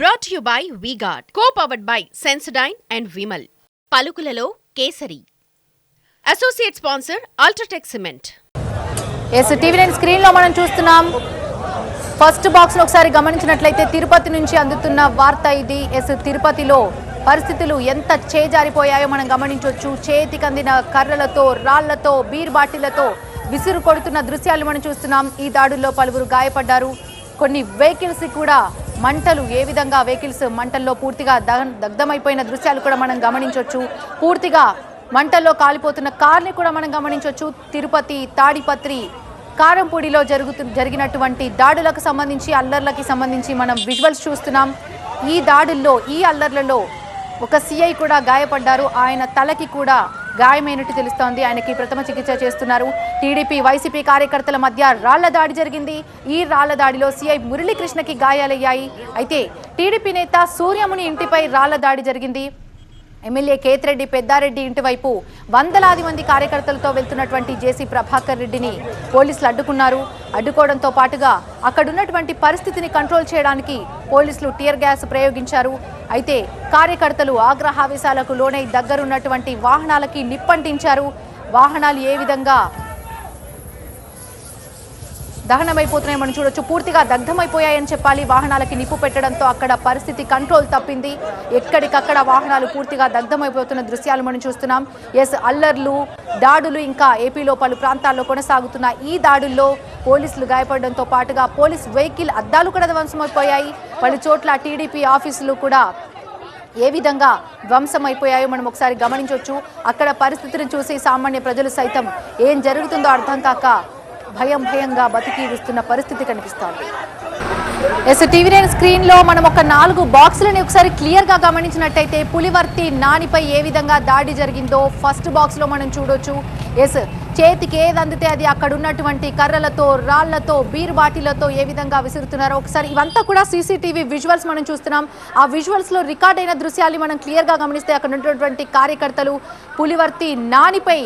Brought you by VGuard co powered by Sensodyne and Vimal పలుకులలో Kesari. Associate sponsor UltraTech cement S TV nine స్క్రీన్లో మనం చూస్తున్నాం. First బాక్స్లో ఒకసారి గమనించినట్లయితే తిరుపతి నుంచి అందుతున్న వార్త ఇది. ఎస్ తిరుపతిలో పరిస్థితులు ఎంత చేజారిపోయాయో మనం గమనించవచ్చు చేతికి అందిన కర్రలతో రాళ్ళతో బీర్ బాటిలతో విసురు కొడుతున్న దృశ్యాలు మనం చూస్తున్నాం. ఈ దాడుల్లో పలువురు గాయపడ్డారు. కొన్ని వెహికల్స్ కూడా మంటలు ఏ విధంగా వెహికల్స్ మంటల్లో పూర్తిగా దగ్ధమైపోయిన దృశ్యాలు కూడా మనం గమనించవచ్చు పూర్తిగా మంటల్లో కాలిపోతున్న కార్ని కూడా మనం గమనించవచ్చు తిరుపతి తాడిపత్రి కారంపూడిలో జరుగుతు జరిగినటువంటి దాడులకు సంబంధించి అల్లర్లకి సంబంధించి మనం విజువల్స్ చూస్తున్నాం. ఈ దాడుల్లో ఈ అల్లర్లలో ఒక సిఐ కూడా గాయపడ్డారు. ఆయన తలకి కూడా గాయమైనట్టు తెలుస్తోంది. ఆయనకి ప్రథమ చికిత్స చేస్తున్నారు. టీడీపీ వైసీపీ కార్యకర్తల మధ్య రాళ్ళ దాడి జరిగింది. ఈ రాళ్ళ దాడిలో సీఐ మురళీకృష్ణకి గాయాలయ్యాయి. అయితే టీడీపీ నేత సూర్యముని ఇంటిపై రాళ్ళ దాడి జరిగింది. ఎమ్మెల్యే కేతిరెడ్డి పెద్దారెడ్డి ఇంటి వైపు వందలాది మంది కార్యకర్తలతో వెళ్తున్నటువంటి జేసీ ప్రభాకర్ రెడ్డిని పోలీసులు అడ్డుకున్నారు. అడ్డుకోవడంతో పాటుగా అక్కడున్నటువంటి పరిస్థితిని కంట్రోల్ చేయడానికి పోలీసులు టియర్ గ్యాస్ ప్రయోగించారు. అయితే కార్యకర్తలు ఆగ్రహావేశాలకు లోనై దగ్గరున్నటువంటి వాహనాలకి నిప్పంటించారు. వాహనాలు ఏ విధంగా దహనమైపోతున్నాయి. మనం చూడొచ్చు పూర్తిగా దగ్ధమైపోయాయని చెప్పాలి. వాహనాలకి నిప్పు పెట్టడంతో అక్కడ పరిస్థితి కంట్రోల్ తప్పింది. ఎక్కడికక్కడ వాహనాలు పూర్తిగా దగ్ధమైపోతున్న దృశ్యాలు మనం చూస్తున్నాం. ఎస్ అల్లర్లు దాడులు ఇంకా ఏపీలో పలు ప్రాంతాల్లో కొనసాగుతున్న ఈ దాడుల్లో పోలీసులు గాయపడడంతో పాటుగా పోలీస్ వెహికల్ అద్దాలు కూడా ధ్వంసమైపోయాయి. పలు చోట్ల టీడీపీ ఆఫీసులు కూడా ఏ విధంగా ధ్వంసం అయిపోయాయో మనం ఒకసారి గమనించవచ్చు అక్కడ పరిస్థితిని చూసి సామాన్య ప్రజలు సైతం ఏం జరుగుతుందో అర్థం కాక భయం భయంగా బతికి ఇస్తున్న పరిస్థితి కనిపిస్తోంది. ఎస్ టీవీ నైన్ స్క్రీన్లో మనం ఒక నాలుగు బాక్సులని ఒకసారి క్లియర్గా గమనించినట్టయితే పులివర్తి నానిపై ఏ విధంగా దాడి జరిగిందో ఫస్ట్ బాక్స్లో మనం చూడొచ్చు. ఎస్ చేతికి ఏది అందితే అది అక్కడ ఉన్నటువంటి కర్రలతో రాళ్ళతో బీర్ బాటిలతో ఏ విధంగా విసురుతున్నారో ఒకసారి ఇవంతా కూడా సీసీటీవీ విజువల్స్ మనం చూస్తున్నాం. ఆ విజువల్స్లో రికార్డ్ అయిన దృశ్యాలు మనం క్లియర్గా గమనిస్తే అక్కడ ఉన్నటువంటి కార్యకర్తలు పులివర్తి నానిపై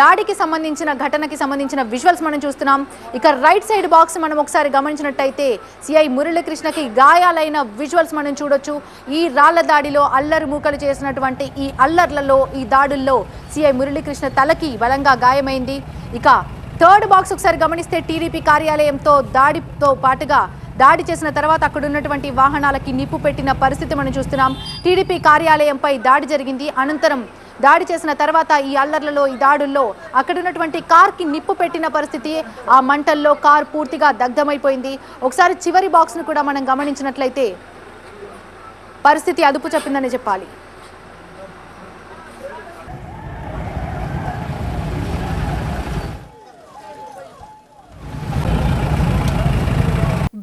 దాడికి సంబంధించిన ఘటనకి సంబంధించిన విజువల్స్ మనం చూస్తున్నాం. ఇక రైట్ సైడ్ బాక్స్ మనం ఒకసారి గమనించినట్టయితే సిఐ మురళీకృష్ణకి గాయాలైన విజువల్స్ మనం చూడొచ్చు. ఈ రాళ్ళ దాడిలో అల్లరి మూకలు చేసినటువంటి ఈ అల్లర్లలో ఈ దాడుల్లో సిఐ మురళీకృష్ణ తలకి బలంగా గాయమైంది. ఇక థర్డ్ బాక్స్ ఒకసారి గమనిస్తే టీడీపీ కార్యాలయంతో దాడితో పాటుగా దాడి చేసిన తర్వాత అక్కడ ఉన్నటువంటి వాహనాలకి నిప్పు పెట్టిన పరిస్థితి మనం చూస్తున్నాం. టీడీపీ కార్యాలయంపై దాడి జరిగింది. అనంతరం దాడి చేసిన తర్వాత ఈ అల్లర్లలో ఈ దాడుల్లో అక్కడ ఉన్నటువంటి కార్కి నిప్పు పెట్టిన పరిస్థితి ఆ మంటల్లో కార్ పూర్తిగా దగ్ధమైపోయింది. ఒకసారి చివరి బాక్స్ను కూడా మనం గమనించినట్లయితే పరిస్థితి అదుపు చెప్పిందని చెప్పాలి.